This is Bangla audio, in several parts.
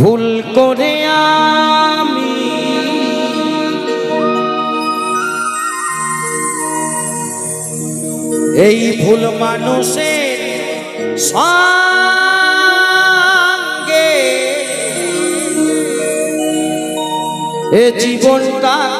ভুল করে আমি এই ভুল মানুষের সঙ্গে এ জীবনটাকে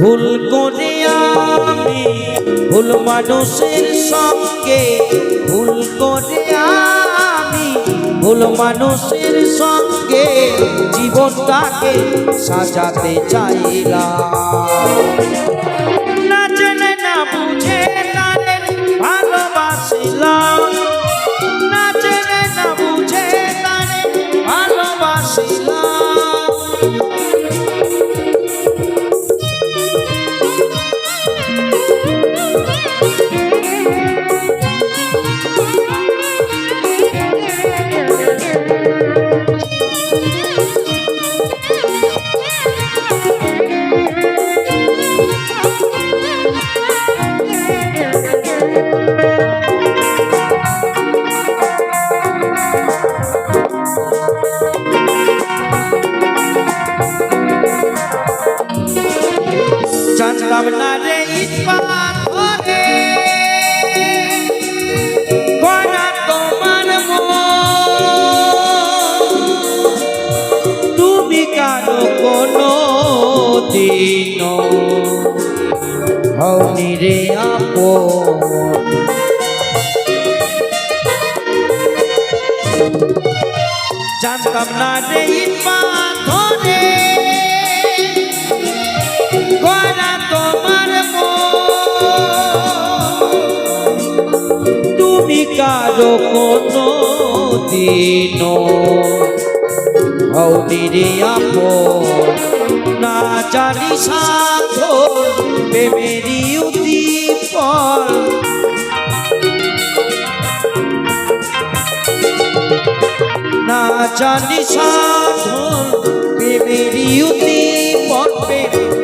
ভুল করে আমি, ভুল মানুষের সঙ্গে ভুল করে আমি, ভুল মানুষের সঙ্গে জীবনটাকে সাজাতে চাইলাম। জানতাম না রে ইস্পাত করে গড়া তোমার তুমি কারও কোনো দিন হওনি রে আপন। জানতাম না রে ইস্পাত কারও কোনো দিন হওনি রে আপন। না জানি সাধন, প্রেমেরই উদ্দীপন। না জানি সাধন, প্রেমেরই উদ্দীপন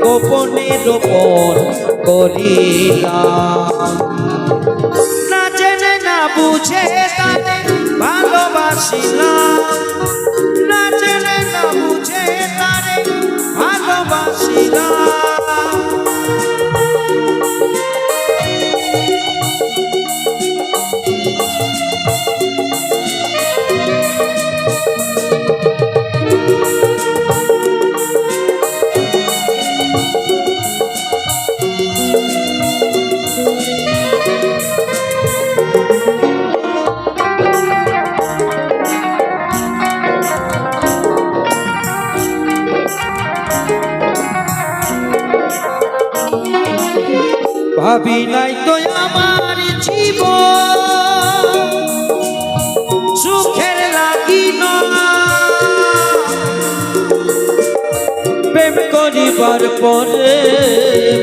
গোপনে রোপণ করিলাম। ভাবি নাই তো আমার জীবন। সুখের লাগি না। প্রেম করিবার পরে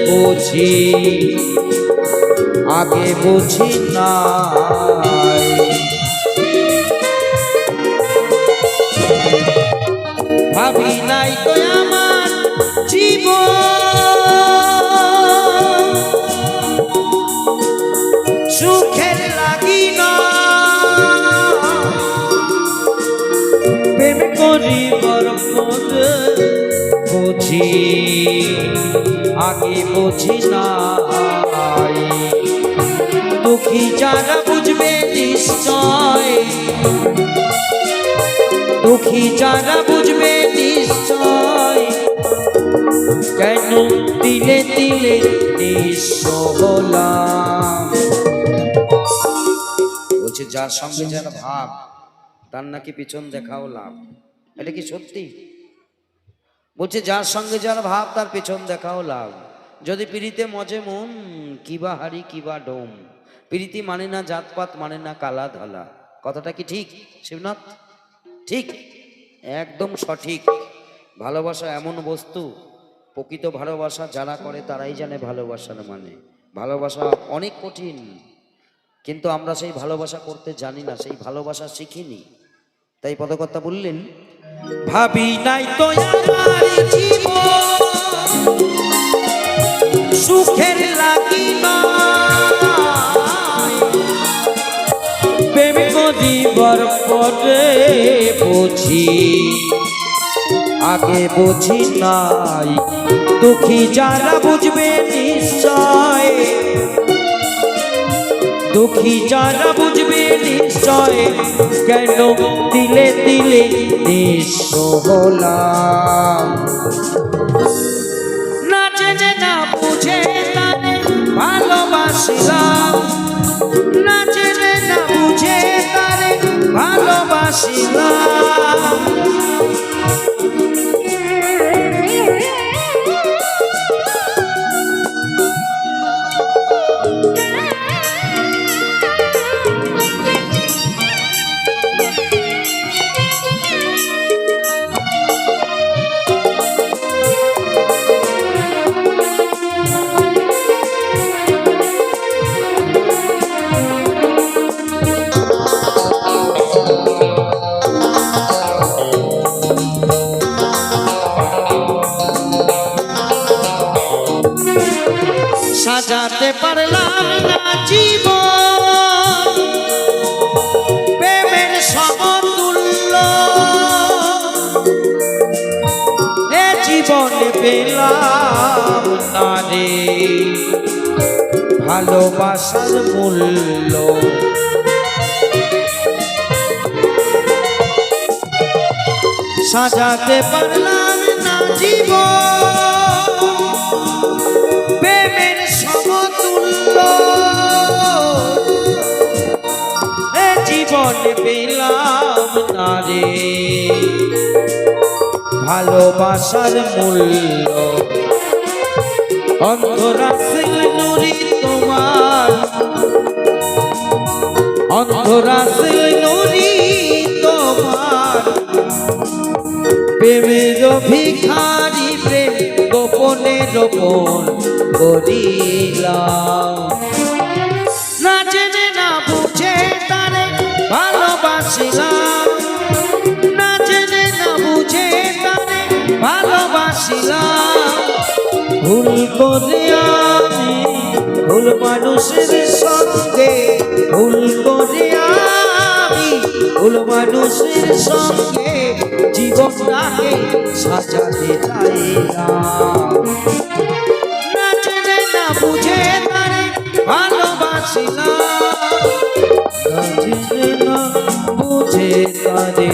বুঝি, আগে বুঝি নাই। বুঝি নাই। দুঃখী যারা বুঝবে নিশ্চয়। দুঃখী যারা বুঝবে নিশ্চয়। কেন দিলে দিলে নিঃস্ব বলছে, যার সঙ্গে যার ভাব, তার নাকি পিছন দেখাও লাভ। এটা কি সত্যি? বলছে, যার সঙ্গে যার ভাব, তার পেছন দেখাও লাভ। যদি পিড়িতে মজে মন কিবা হারি কিবা ডোম। পিড়িতি মানে না জাতপাত মানে না কালা ধলা। কথাটা কি ঠিক, শিবনাথ? ঠিক, একদম সঠিক। ভালোবাসা এমন বস্তু, প্রকৃত ভালোবাসা যারা করে তারাই জানে ভালোবাসার মানে। ভালোবাসা অনেক কঠিন, কিন্তু আমরা সেই ভালোবাসা করতে জানি না, সেই ভালোবাসা শিখিনি। তাই পদকর্তা বললেন, ভাবি নাই তো বুঝি? আগে বুঝি নাই। দুঃখী যারা বুঝবে নিশ্চয়। দুঃখী যারা বুঝবে নিশ্চয়, কেন দিলে দিলে নিঃস্ব হলাম? ভালোবাসিলাম পেলাম না ভালোবাসার মূল্য। সাজাতে পারলাম না জীবন। প্রেমের সমতুল্য। জীবনে পেলাম না রে ভালোবাসার মূল্য। অন্ধরাসিল নুরি তোমার। অন্ধরাসিল নুরি তোমার। প্রেমের ভিখারি প্রেম গোপনে গোপন করিলাম ভুল করে আমি, ভুল মানুষের সঙ্গে ভুল করে আমি, ভুল মানুষের সঙ্গে জীবনটাকে সাজাতে চাইলাম। না জেনে না, বুঝে তারে ভালোবাসিলাম না, বুঝে তারে।